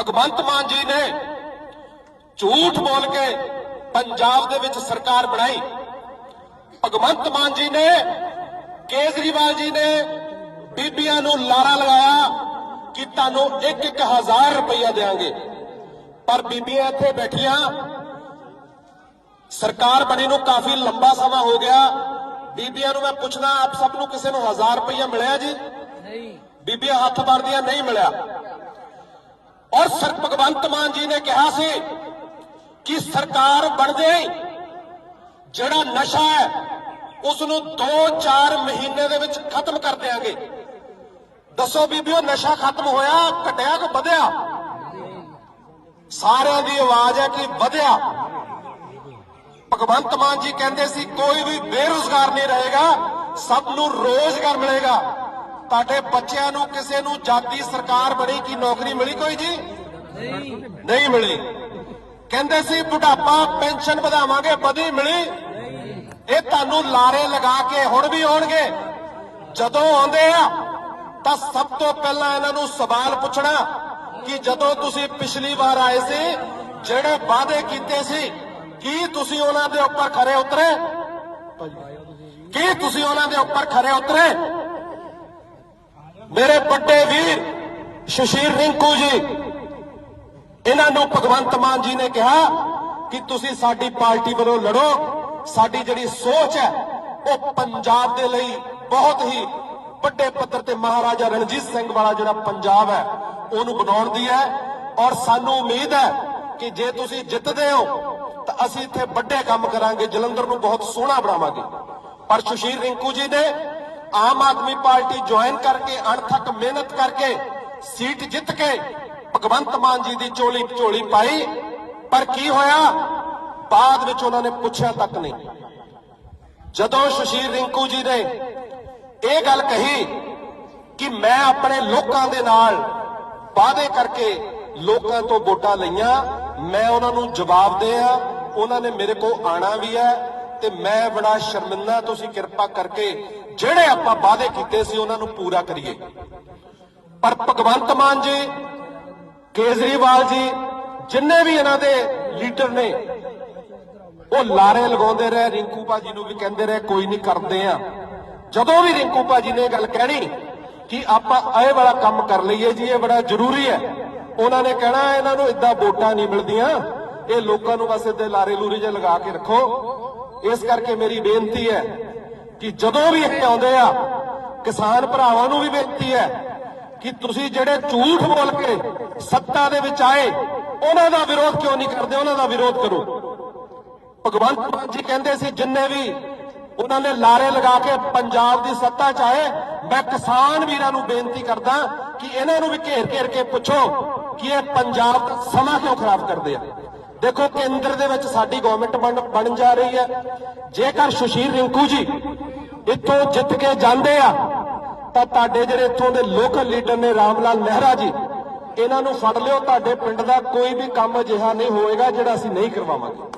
ਭਗਵੰਤ ਮਾਨ ਜੀ ਨੇ ਝੂਠ ਬੋਲ ਕੇ ਪੰਜਾਬ ਦੇ ਵਿੱਚ ਸਰਕਾਰ ਬਣਾਈ। ਭਗਵੰਤ ਮਾਨ ਜੀ ਨੇ ਕੇਜਰੀਵਾਲ ਜੀ ਨੇ ਬੀਬੀਆਂ ਨੂੰ ਲਾਰਾ ਲਗਾਇਆ ਕਿ ਤੁਹਾਨੂੰ 1-1000 ਰੁਪਇਆ ਦੇਵਾਂਗੇ ਪਰ ਬੀਬੀਆਂ ਇੱਥੇ ਬੈਠੀਆਂ। ਸਰਕਾਰ ਬਣੀ ਨੂੰ ਕਾਫੀ ਲੰਬਾ ਸਮਾਂ ਹੋ ਗਿਆ। ਬੀਬੀਆਂ ਨੂੰ ਮੈਂ ਪੁੱਛਦਾ ਆਪ ਸਭ ਨੂੰ ਕਿਸੇ ਨੂੰ 1000 ਰੁਪਇਆ ਮਿਲਿਆ ਜੀ? ਨਹੀਂ। ਬੀਬੀਆਂ ਹੱਥ ਵਰਦੀਆਂ ਨਹੀਂ ਮਿਲਿਆ। ਔਰ ਸਰ ਭਗਵੰਤ ਮਾਨ ਜੀ ਨੇ ਕਿਹਾ ਸੀ ਕਿ ਸਰਕਾਰ ਬਣਦੇ ਹੀ ਜਿਹੜਾ ਨਸ਼ਾ ਹੈ ਉਸ ਨੂੰ 2-4 ਮਹੀਨੇ ਦੇ ਵਿੱਚ ਖਤਮ ਕਰ ਦੇਾਂਗੇ ਦੱਸੋ ਬੀਬੀਓ, ਨਸ਼ਾ ਖਤਮ ਹੋਇਆ, ਘਟਿਆ ਕਿ ਵਧਿਆ? ਸਾਰਿਆਂ ਦੀ ਆਵਾਜ਼ ਹੈ ਕਿ ਵਧਿਆ। ਭਗਵੰਤ ਮਾਨ ਜੀ ਕਹਿੰਦੇ ਸੀ, ਕੋਈ ਵੀ ਬੇਰੁਜ਼ਗਾਰ ਨਹੀਂ ਰਹੇਗਾ, ਸਭ ਨੂੰ ਰੋਜ਼ਗਾਰ ਮਿਲੇਗਾ। ਤੁਹਾਡੇ ਬੱਚਿਆਂ ਨੂੰ, ਕਿਸੇ ਨੂੰ ਜਾਤੀ ਸਰਕਾਰ ਬਣੀ ਕੀ ਨੌਕਰੀ ਮਿਲੀ ਕੋਈ ਜੀ? ਨਹੀਂ ਨਹੀਂ ਮਿਲੀ। ਕਹਿੰਦੇ ਸੀ, ਬੁਢਾਪਾ, ਪੈਨਸ਼ਨ ਵਧਾਵਾਂਗੇ, ਵਧੀ ਮਿਲੀ। ਇਹ ਤੁਹਾਨੂੰ ਲਾਰੇ ਲਗਾ ਕੇ ਹੁਣ ਵੀ ਆਉਣਗੇ। ਜਦੋਂ ਆਉਂਦੇ ਆ, ਤਾਂ ਸਭ ਤੋਂ ਪਹਿਲਾਂ ਇਹਨਾਂ ਨੂੰ ਸਵਾਲ ਪੁੱਛਣਾ ਕਿ ਜਦੋਂ ਤੁਸੀਂ ਪਿਛਲੀ ਵਾਰ ਆਏ ਸੀ, ਜਿਹੜੇ ਵਾਅਦੇ ਕੀਤੇ ਸੀ, ਕੀ ਤੁਸੀਂ ਉਹਨਾਂ ਦੇ ਉੱਪਰ ਖਰੇ ਉਤਰੇ? ਕੀ ਤੁਸੀਂ ਉਹਨਾਂ ਦੇ ਉੱਪਰ ਖਰੇ ਉਤਰੇ? ਮੇਰੇ ਵੱਡੇ ਵੀਰ ਸ਼ਸ਼ੀਰ ਰਿੰਕੂ ਜੀ, ਇਹਨਾਂ ਨੂੰ ਭਗਵੰਤ ਮਾਨ ਜੀ ਨੇ ਕਿਹਾ ਕਿ ਤੁਸੀਂ ਸਾਡੀ ਪਾਰਟੀ ਵੱਲੋਂ ਲੜੋ। ਸਾਡੀ ਜਿਹੜੀ ਸੋਚ ਹੈ, ਉਹ ਪੰਜਾਬ ਦੇ ਲਈ ਬਹੁਤ ਹੀ ਵੱਡੇ ਪੱਧਰ ਤੇ ਮਹਾਰਾਜਾ ਰਣਜੀਤ ਸਿੰਘ ਵਾਲਾ ਜਿਹੜਾ ਪੰਜਾਬ ਹੈ, ਉਹਨੂੰ ਬਣਾਉਣ ਦੀ ਹੈ। ਔਰ ਸਾਨੂੰ ਉਮੀਦ ਹੈ ਕਿ ਜੇ ਤੁਸੀਂ ਜਿੱਤਦੇ ਹੋ, ਤਾਂ ਅਸੀਂ ਇੱਥੇ ਵੱਡੇ ਕੰਮ ਕਰਾਂਗੇ, ਜਲੰਧਰ ਨੂੰ ਬਹੁਤ ਸੋਹਣਾ ਬਣਾਵਾਂਗੇ। ਪਰ ਸੁਸ਼ੀਰ ਰਿੰਕੂ ਜੀ ਨੇ ਆਮ ਆਦਮੀ ਪਾਰਟੀ ਜੁਆਇਨ ਕਰਕੇ, ਅਣਥੱਕ ਮਿਹਨਤ ਕਰਕੇ ਸੀਟ ਜਿੱਤ ਕੇ ਭਗਵੰਤ ਮਾਨ ਜੀ ਦੀ ਚੋਲੀ ਝੋਲੀ ਪਾਈ। ਪਰ ਕੀ ਹੋਇਆ? ਬਾਅਦ ਵਿੱਚ ਉਹਨਾਂ ਨੇ ਪੁੱਛਿਆ ਤੱਕ ਨਹੀਂ। ਜਦੋਂ ਸੁਸ਼ੀਰ ਰਿੰਕੂ ਜੀ ਨੇ ਇਹ ਗੱਲ ਕਹੀ ਕਿ ਮੈਂ ਆਪਣੇ ਲੋਕਾਂ ਦੇ ਨਾਲ ਵਾਅਦੇ ਕਰਕੇ ਲੋਕਾਂ ਤੋਂ ਵੋਟਾਂ ਲਈਆਂ, ਮੈਂ ਉਹਨਾਂ ਨੂੰ ਜਵਾਬ ਦੇ ਆ ਉਹਨਾਂ ਨੇ ਮੇਰੇ ਕੋਲ ਆਣਾ ਵੀ ਹੈ ਤੇ ਮੈਂ ਬੜਾ ਸ਼ਰਮਿੰਦਾ ਤੁਸੀਂ ਕਿਰਪਾ ਕਰਕੇ ਜਿਹੜੇ ਆਪਾਂ ਵਾਅਦੇ ਕੀਤੇ ਸੀ ਉਹਨਾਂ ਨੂੰ ਪੂਰਾ ਕਰੀਏ। ਪਰ ਭਗਵੰਤ ਮਾਨ ਜੀ, ਕੇਜਰੀਵਾਲ ਜੀ, ਜਿੰਨੇ ਵੀ ਇਹਨਾਂ ਦੇ ਲੀਡਰ ਨੇ, ਉਹ ਲਾਰੇ ਲਗਾਉਂਦੇ ਰਹੇ, ਰਿੰਕੂ ਬਾਜੀ ਨੂੰ ਵੀ ਕਹਿੰਦੇ ਰਹੇ, ਕੋਈ ਨਹੀਂ ਕਰਦੇ ਆ। ਜਦੋਂ ਵੀ ਰਿੰਕੂ ਬਾਜੀ ਨੇ ਇਹ ਗੱਲ ਕਹਿਣੀ ਕਿ ਆਪਾਂ ਇਹ ਵਾਲਾ ਕੰਮ ਕਰ ਲਈਏ ਜੀ, ਇਹ ਬੜਾ ਜ਼ਰੂਰੀ ਹੈ। ਉਹਨਾਂ ਨੇ ਕਹਿਣਾ, ਇਹਨਾਂ ਨੂੰ ਇਦਾਂ ਵੋਟਾਂ ਨਹੀਂ ਮਿਲਦੀਆਂ। ਇਹ ਲੋਕਾਂ ਨੂੰ ਬਸ ਇੱਥੇ ਲਾਰੇ ਲੂਰੇ ਜੇ ਲਗਾ ਕੇ ਰੱਖੋ। ਇਸ ਕਰਕੇ ਮੇਰੀ ਬੇਨਤੀ ਹੈ ਕਿ ਜਦੋਂ ਵੀ ਇਹ ਆਉਂਦੇ ਆ, ਕਿਸਾਨ ਭਰਾਵਾਂ ਨੂੰ ਵੀ ਬੇਨਤੀ ਹੈ ਕਿ ਤੁਸੀਂ ਜਿਹੜੇ ਝੂਠ ਬੋਲ ਕੇ ਸੱਤਾ ਦੇ ਵਿੱਚ ਆਏ, ਉਹਨਾਂ ਦਾ ਵਿਰੋਧ ਕਿਉਂ ਨਹੀਂ ਕਰਦੇ? ਉਹਨਾਂ ਦਾ ਵਿਰੋਧ ਕਰੋ। ਭਗਵੰਤ ਮਾਨ ਜੀ ਕਹਿੰਦੇ ਸੀ, ਜਿੰਨੇ ਵੀ ਉਹਨਾਂ ਨੇ ਲਾਰੇ ਲਗਾ ਕੇ ਪੰਜਾਬ ਦੀ ਸੱਤਾ ਚ ਆਏ, ਮੈਂ ਕਿਸਾਨ ਵੀਰਾਂ ਨੂੰ ਬੇਨਤੀ ਕਰਦਾ ਕਿ ਇਹਨਾਂ ਨੂੰ ਵੀ ਘੇਰ ਘੇਰ ਕੇ ਪੁੱਛੋ ਕਿ ਇਹ ਪੰਜਾਬ ਦਾ ਸਮਾਂ ਕਿਉਂ ਖਰਾਬ ਕਰਦੇ ਆ। ਦੇਖੋ ਕੇਂਦਰ ਦੇ ਵਿੱਚ ਸਾਡੀ ਗਵਰਨਮੈਂਟ ਬਣ ਬਣ ਜਾ ਰਹੀ ਹੈ। ਜੇਕਰ ਸੁਸ਼ੀਰ ਰਿੰਕੂ ਜੀ ਇੱਥੋਂ ਜਿੱਤ ਕੇ ਜਾਂਦੇ ਆ, ਤਾਂ ਤੁਹਾਡੇ ਜਿਹੜੇ ਇੱਥੋਂ ਦੇ ਲੋਕਲ ਲੀਡਰ ਨੇ ਰਾਮਲਾਲ ਮਹਿਰਾ ਜੀ, ਇਹਨਾਂ ਨੂੰ ਫੜ ਲਿਓ। ਤੁਹਾਡੇ ਪਿੰਡ ਦਾ ਕੋਈ ਵੀ ਕੰਮ ਅਜਿਹਾ ਨਹੀਂ ਹੋਏਗਾ ਜਿਹੜਾ ਅਸੀਂ ਨਹੀਂ ਕਰਵਾਵਾਂਗੇ।